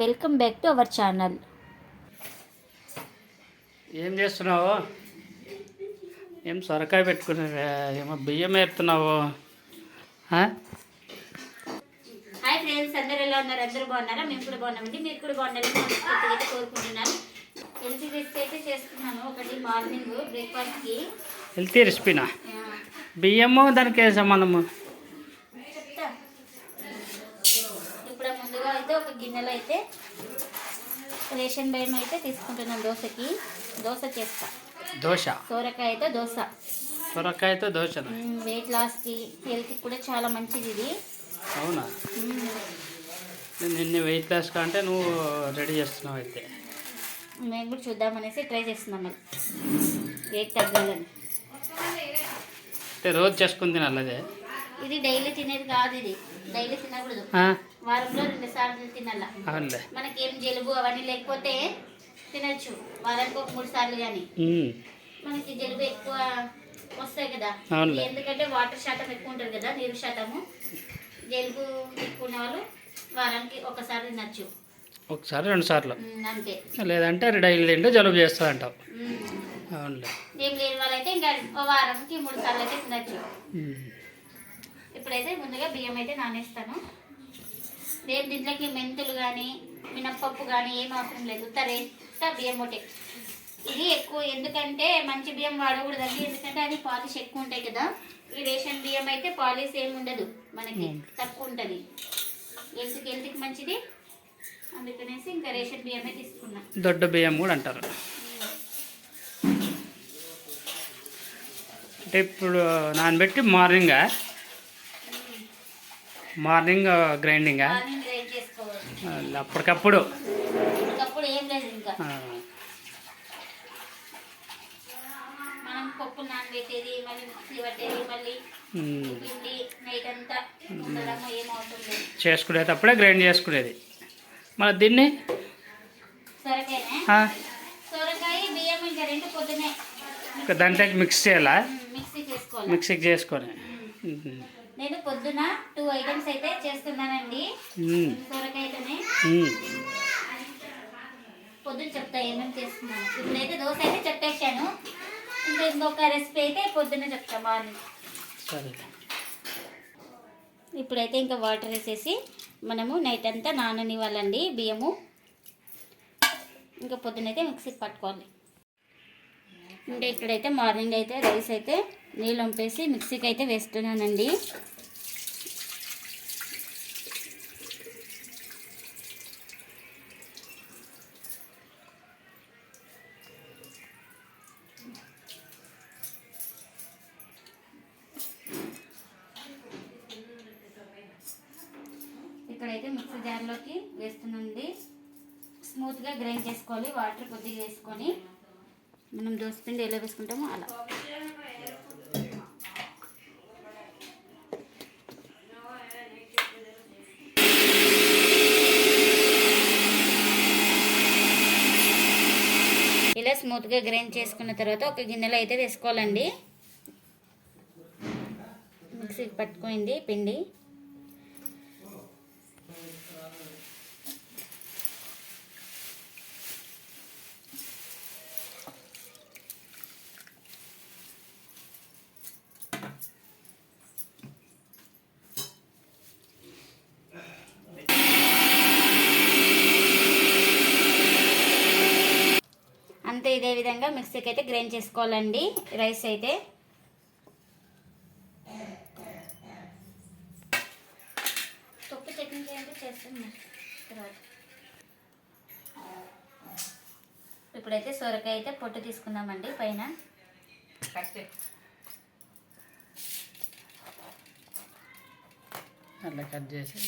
Welcome back to our channel. ఏం చేస్తున్నావు? ఏం సొరకాయ పెట్టుకున్నావే? ఏమో బియ్యం ఏరుతున్నావు. ఆ? హాయ్ ఫ్రెండ్స్ అందరూ ఎలా ఉన్నారు? అందరూ బాగున్నారా? మేము కూడా బాగున్నామండి. మీరు కూడా బాగున్నారని కోరుకుంటున్నాను. హెల్తీ రెసిపీ అయితే చేస్తున్నాను. ఒకటి మార్నింగ్ బ్రేక్ఫాస్ట్కి హెల్తీ రెసిపీనా బియ్యము దానికి ఏ సంబంధము చెప్తా ఇప్పుడు ముందుగా అయితే ఒక గిన్నెలో అయితే రేషన్ బియ్యం అయితే తీసుకుంటున్నాను దోశకి. దోశ చేస్తా. దోశ? సోరకాయతో దోశ. సొరకాయతో దోశ వెయిట్ లాస్కి హెల్త్కి కూడా చాలా మంచిది ఇది. అవునా? నిన్ను వెయిట్ లాస్ కంటే నువ్వు రెడీ చేస్తున్నావు అయితే. మేము కూడా చూద్దామనేసి ట్రై చేస్తున్నాం మరి. వెయిట్ తగ్గాలని అంటే రోజు చేసుకుని తినాలి అదే. ఇది డైలీ తినేది కాదు ఇది. డైలీ తినకూడదు? వారంలో రెండు సార్లు తినాల. అవునులే. మనకేం జలుబు అవన్నీ లేకపోతే తినచ్చు. వారానికి ఒక మూడు సార్లు కానీ. మనకి జలుబు ఎక్కువ వస్తాయి కదా. ఎందుకంటే వాటర్ శాతం ఎక్కువ ఉంటుంది కదా నీరు శాతము. జలుబు ఎక్కువ ఉన్న వాళ్ళు వారానికి ఒకసారి తినచ్చు. ఒకసారి రెండు సార్లు లేదంటే డైలీ తింటే జలుబు చేస్తుంది అంటావు. అవునులే. ఏం లేని వాళ్ళైతే ఇంకా ఓ వారంకి మూడు సార్లు అయితే తినచ్చు. ఇప్పుడైతే ముందుగా బియ్యం అయితే నానేస్తాను. రేపు దీంట్లోకి మెంతులు కానీ మినప్పప్పు కానీ ఏం అవసరం లేదు. ఉత్తరేస్తా బియ్యం ఒకటే ఇది ఎక్కువ ఎందుకంటే మంచి బియ్యం వాడకూడదండి. ఎందుకంటే అది పాలిష్ ఎక్కువ ఉంటాయి కదా. ఈ రేషన్ బియ్యం అయితే పాలిష్ ఏమి ఉండదు మనకి. తక్కువ ఉంటుంది. హెల్త్కి హెల్త్కి మంచిది. అందుకనేసి ఇంకా రేషన్ బియ్యమే తీసుకున్నా. దొడ్డు బియ్యం కూడా అంటారు. అంటే ఇప్పుడు నానబెట్టి మార్నింగ్ మార్నింగ్ గ్రైండింగా? అప్పటికప్పుడు? ఇంకప్పుడు ఏం లేదు ఇంకా. ఆ, మనం పప్పు నానబెట్టేది మళ్ళీ మిక్సీ పట్టేది మళ్ళీ ఉమ్, పిండి నైట్ అంతా ఉండడము ఏం అవసరం లేదు. చేసుకునేటప్పుడే గ్రైండ్ చేసుకునేది. మళ్ళీ దీన్ని? దాంట్లోకి మిక్స్ చేయాలా? మిక్సీకి చేసుకొని? నేను పొద్దున టూ ఐటమ్స్ అయితే చేస్తున్నానండి. సొరకాయతోనే. పొద్దున చెప్తా ఏమేమి చేస్తున్నాను ఇప్పుడైతే దోశ అయితే చెప్పేశాను. ఇంకా ఇంకొక రెసిపీ అయితే పొద్దున్న చెప్తా మార్నింగ్ ఇప్పుడైతే ఇంకా వాటర్ వేసేసి మనము నైట్ అంతా నాననివ్వాలండి బియ్యము. ఇంకా పొద్దునైతే మిక్సీకి పట్టుకోవాలి. ఇంకా ఇక్కడైతే మార్నింగ్ అయితే రైస్ అయితే నీళ్ళు వంపేసి మిక్సీకి అయితే వేస్తున్నానండి. ప్యాన్లోకి మిక్సీ స్మూత్గా గ్రైండ్ చేసుకోవాలి. వాటర్ కొద్దిగా వేసుకొని మనం దోసపిండి ఎలా వేసుకుంటామో అలా. ఇలా స్మూత్గా గ్రైండ్ చేసుకున్న తర్వాత ఒక గిన్నెలో అయితే వేసుకోవాలండి. మిక్సీకి పట్టుకోండి పిండి అంతే ఇదే విధంగా మిక్సీకి అయితే గ్రైండ్ చేసుకోవాలండి. రైస్ అయితే. పప్పు చట్నీ చేయండి చేస్తాను తర్వాత. ఇప్పుడైతే సొరకాయ అయితే పొట్టు తీసుకుందామండి పైన. అట్లా కట్ చేసి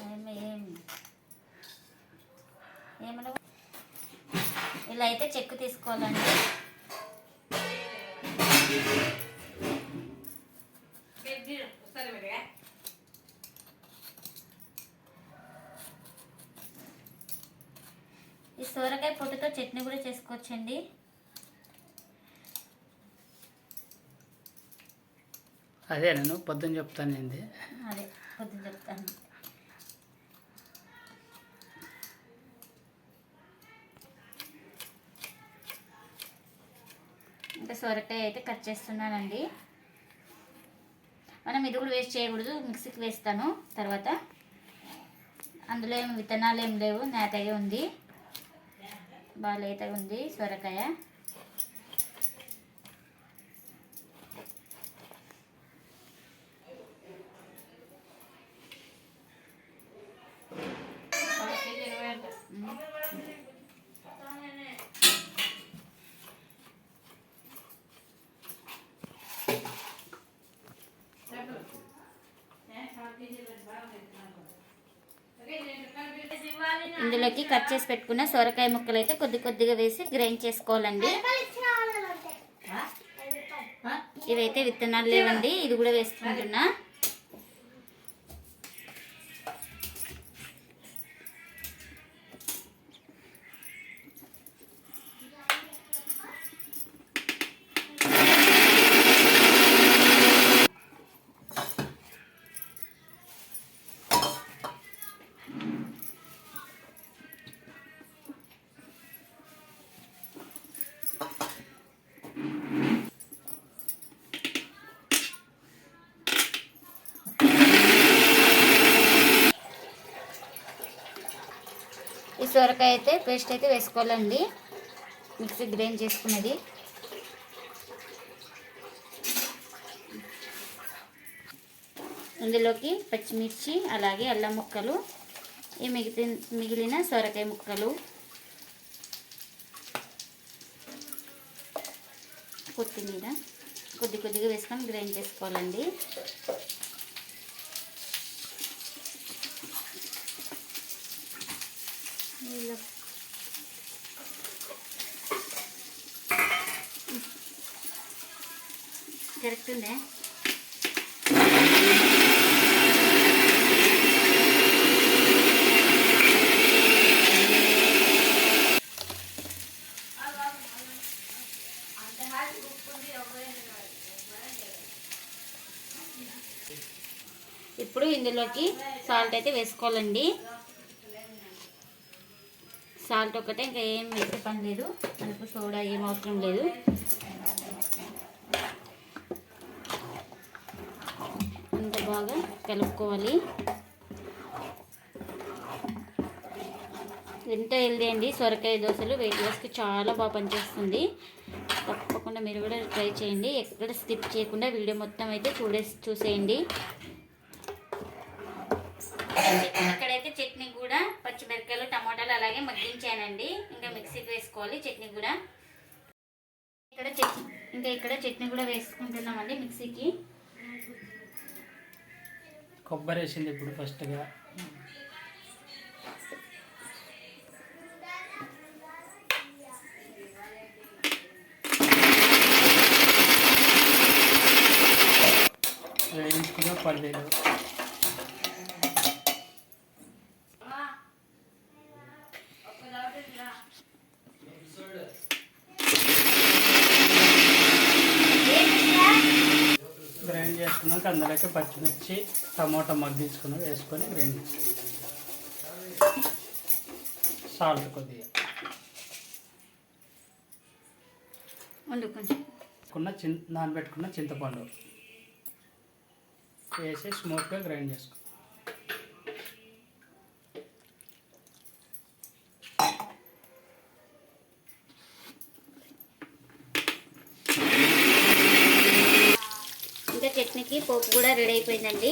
ఏం- ఏం ఏమన్నా ఇలా అయితే చెక్కు తీసుకోవాలండి. ఈ సోరకాయ పొట్టుతో చట్నీ కూడా చేసుకోవచ్చండి. అదే నేను పొద్దున్న చెప్తాను ఏంది? ఇంకా సొరకాయ అయితే కట్ చేస్తున్నానండి. మనం ఇది కూడా వేస్ట్ చేయకూడదు మిక్సీకి వేస్తాను. తర్వాత అందులో ఏమి విత్తనాలు ఏం లేవు నేతగా ఉంది. బాగా లేతగా ఉంది సొరకాయ ఇందులోకి కట్ చేసి పెట్టుకున్న సొరకాయ ముక్కలు అయితే కొద్ది కొద్దిగా వేసి గ్రైండ్ చేసుకోవాలండి. ఇవైతే విత్తనాలు లేవండి ఇది కూడా వేసుకుంటున్నా. సొరకాయ అయితే పేస్ట్ అయితే వేసుకోవాలండి. మిక్సీ గ్రైండ్ చేసుకున్నది. ఇందులోకి పచ్చిమిర్చి అలాగే అల్లం ముక్కలు ఈ మిగిలి మిగిలిన సొరకాయ ముక్కలు కొత్తిమీర కొద్ది కొద్దిగా వేసుకొని గ్రైండ్ చేసుకోవాలండి. కరెక్ట్ ఇప్పుడు ఇందులోకి సాల్ట్ అయితే వేసుకోవాలండి. సాల్ట్ ఒకటే ఇంకా ఏం వేసే పని లేదు. మనకు సోడా ఏం అవసరం లేదు. అంత బాగా కలుపుకోవాలి. ఎంత హెల్దీ అండి సొరకాయ దోశలు. వెయిట్ లాస్కి చాలా బాగా పనిచేస్తుంది. తప్పకుండా మీరు కూడా ట్రై చేయండి. ఎక్కడ స్కిప్ చేయకుండా వీడియో మొత్తం అయితే చూడే చూసేయండి. అలాగే మగ్గించానండి. ఇంకా మిక్సీకి వేసుకోవాలి చట్నీ కూడా. ఇక్కడ చట్నీ ఇంకా ఇక్కడ చట్నీ కూడా వేసుకుంటున్నామండి మిక్సీకి. కొబ్బరి వేసింది ఇప్పుడు ఫస్ట్గా. వేయించుకున్న పల్లీలు గ్రైండ్ అందులోకి పచ్చిమిర్చి టమాటా మగ్గించుకుని వేసుకొని గ్రైండ్ సాల్ట్ కొద్దిగా. ఉండు కొంచెం. కున్న చిన్ నానబెట్టుకున్న చింతపండు వేసి స్మూత్గా గ్రైండ్ చేసుకో మనకి పోపు కూడా రెడీ అయిపోయిందండి.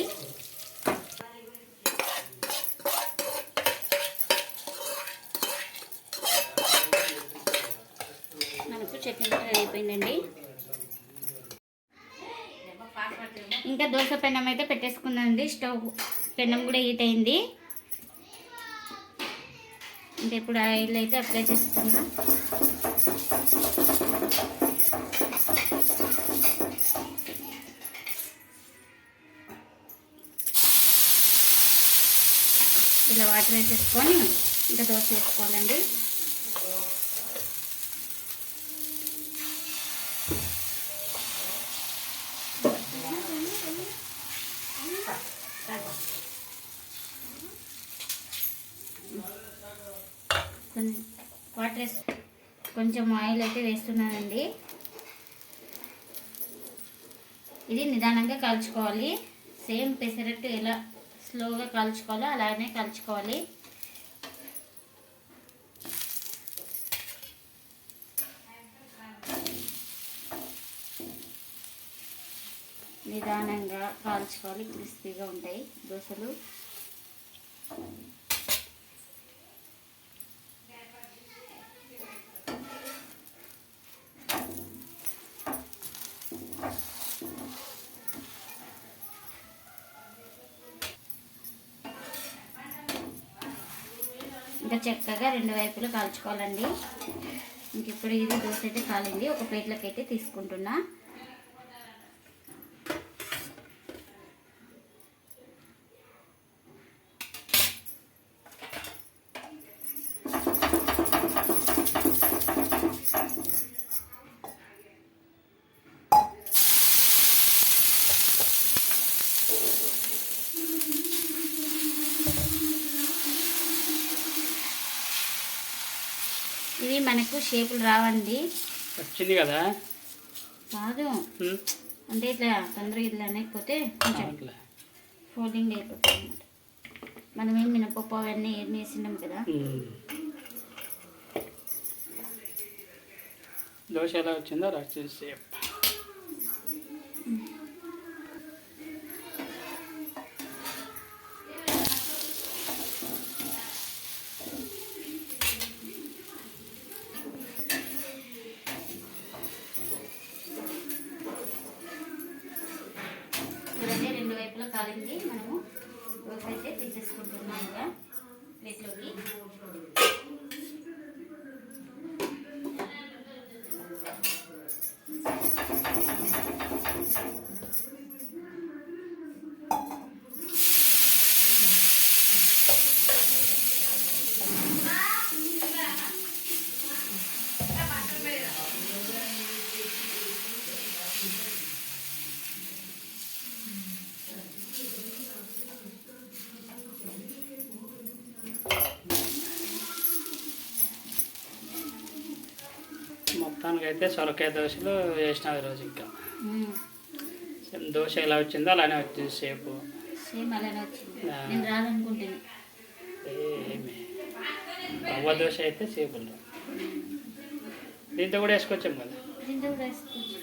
మనకు చట్నీ కూడా రెడీ అయిపోయిందండి. ఇంకా దోశ పెన్నం అయితే పెట్టేసుకుందండి స్టవ్ పెన్నం కూడా హీట్ అయింది. ఇంకా ఇప్పుడు ఆయిల్ అయితే అప్లై చేసుకున్నాం ఇలా వాటర్ వేసేసుకొని ఇంకా దోశ వేసుకోవాలండి. వాటర్ వేసి కొంచెం ఆయిల్ అయితే వేస్తున్నానండి. ఇది నిదానంగా కాల్చుకోవాలి. సేమ్ పెసరట్టు ఎలా స్లోగా కలుచుకోవాలి అలానే కలుచుకోవాలి. నిదానంగా కాల్చుకోవాలి క్రిస్పీగా ఉంటాయి దోశలు. ఇంకా చక్కగా రెండు వైపులు కాల్చుకోవాలండి. ఇంక ఇప్పుడు ఇది దోశ అయితే కాలింది. ఒక ప్లేట్లోకి అయితే తీసుకుంటున్నా ఇవి మనకు షేపులు రావండి. వచ్చింది కదా? కాదు. అంటే ఇట్లా తొందరగా ఇట్లా అనేకపోతే కొంచెం ఫోల్డింగ్ అయిపోతుంది అనమాట మనం ఏం మినపప్పు అవన్నీ ఏం వేసినాం కదా. దోశ ఎలా వచ్చిందో అలా వచ్చేసి సేమ్ చూడండి రెండు వైపులా కాలింది మనము దోశ అయితే తీసేసుకుంటున్నాం ఇంకా ప్లేట్లోకి మొత్తానికి అయితే సొరకాయ దోశలు వేసిన ఈరోజు ఇంకా. సేమ్ దోశ ఎలా వచ్చిందో అలానే వచ్చింది సేపు. రవ్వ దోశ అయితే సేపు దీంతో కూడా వేసుకొచ్చాం కదా దీంతో కూడా వేసుకోవచ్చు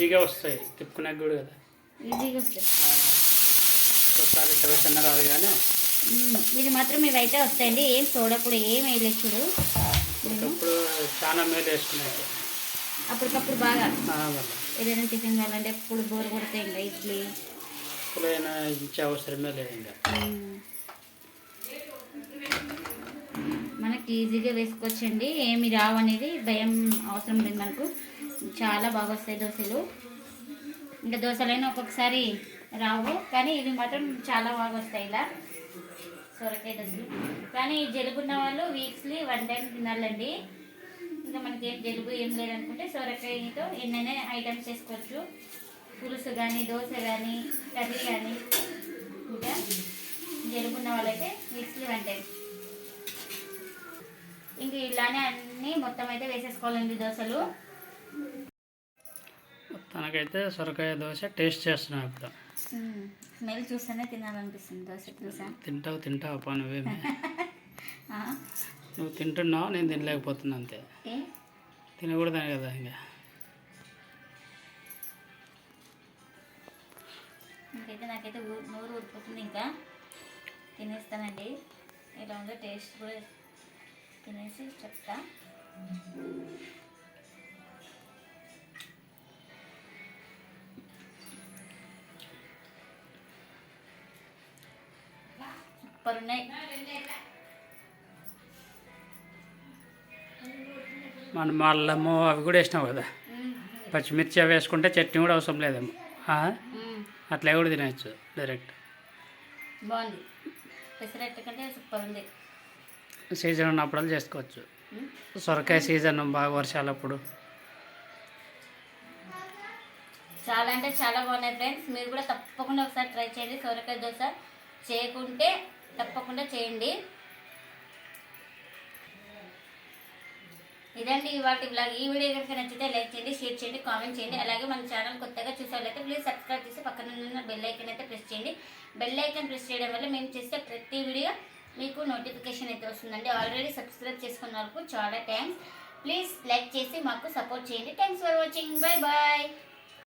ఈజీగా వస్తాయి. తిప్పుకునే కూడా కదా. ఈజీగా ఒకసారి దోశ అన్న రాదు కానీ. ఇది మాత్రం ఇవైతే వస్తాయండి. ఏం సోడా కూడా ఏం వేయలేదు చూడు. ఇప్పుడు చాలా మేలు వేసుకున్నాయి అప్పటికప్పుడు బాగా. ఏదైనా టిఫిన్ కావాలంటే ఎప్పుడు బోర్ కొడతాయి ఇంకా ఇడ్లీ. ఎప్పుడైనా ఇచ్చే అవసరమే లేదు ఇంకా. మ్మ్. మనకి ఈజీగా వేసుకోవచ్చండి. ఏమి రావు అనేది భయం అవసరం లేదు మనకు. చాలా బాగా వస్తాయి దోశలు. ఇంకా దోశలైనా ఒక్కొక్కసారి రావు. కానీ ఇవి మాత్రం చాలా బాగా వస్తాయి ఇలా. సొరకాయ దోశలు. కానీ జలుబు ఉన్న వాళ్ళు వీక్స్లీ వన్ టైం తినాలండి. ఇంకా మనకి ఏం జలుబు ఏం లేదనుకుంటే సొరకాయతో ఎన్నైనా ఐటమ్స్ చేసుకోవచ్చు. పులుసు కానీ దోశ కానీ కర్రీ కానీ ఇంకా జలుబు ఉన్న వాళ్ళైతే వీక్స్లీ వన్ టైం ఇంక ఇలానే అన్నీ మొత్తం అయితే వేసేసుకోవాలండి దోశలు. మొత్తానికైతే సొరకాయ దోశ టేస్ట్ చేస్తున్నాం ఇప్పుడు స్మెల్ చూస్తేనే తినాలనిపిస్తుంది దోశ తెలుసా తింటావు తింటావు పా నువ్వేమి నువ్వు తింటున్నావు నేను తినలేకపోతున్నా అంతే. తినకూడదని కదా ఇంకా. ఇంకైతే నాకైతే నోరు ఊరిపోతుంది ఇంకా. తినేస్తానండి. ఎలా ఉందో టేస్ట్ కూడా తినేసి చెప్తా. సూపర్ ఉన్నాయి మనం అల్లము అవి కూడా వేసినావు కదా. పచ్చిమిర్చి అవి వేసుకుంటే చట్నీ కూడా అవసరం లేదేమో. అట్లా కూడా తినచ్చు డైరెక్ట్. బాగుంది. పెసరట్టు కంటే సూపర్ ఉంది. సీజన్ ఉన్నప్పుడు చేసుకోవచ్చు. సొరకాయ సీజన్ బాగా వర్షాలప్పుడు. చాలా అంటే చాలా బాగున్నాయి ఫ్రెండ్స్. మీరు కూడా తప్పకుండా ఒకసారి ట్రై చేయండి. సొరకాయ దోశ చేయకుంటే తప్పకుండా చేయండి. ఇదండి వాటి బ్లాగ్ ఈ వీడియో కనుక నచ్చితే లైక్ చేయండి షేర్ చేయండి కామెంట్ చేయండి. అలాగే మన ఛానల్ కొత్తగా చూసేవాళ్ళైతే ప్లీజ్ సబ్స్క్రైబ్ చేసి పక్కన ఉన్న బెల్ ఐకన్ అయితే ప్రెస్ చేయండి. బెల్ ఐకన్ ప్రెస్ చేయడం వల్ల మేము చేసే ప్రతి వీడియో మీకు నోటిఫికేషన్ అయితే వస్తుందండి. ఆల్రెడీ సబ్స్క్రైబ్ చేసుకున్న వాళ్ళకు చాలా థ్యాంక్స్ ప్లీజ్ లైక్ చేసి మాకు సపోర్ట్ చేయండి. Thanks for watching bye bye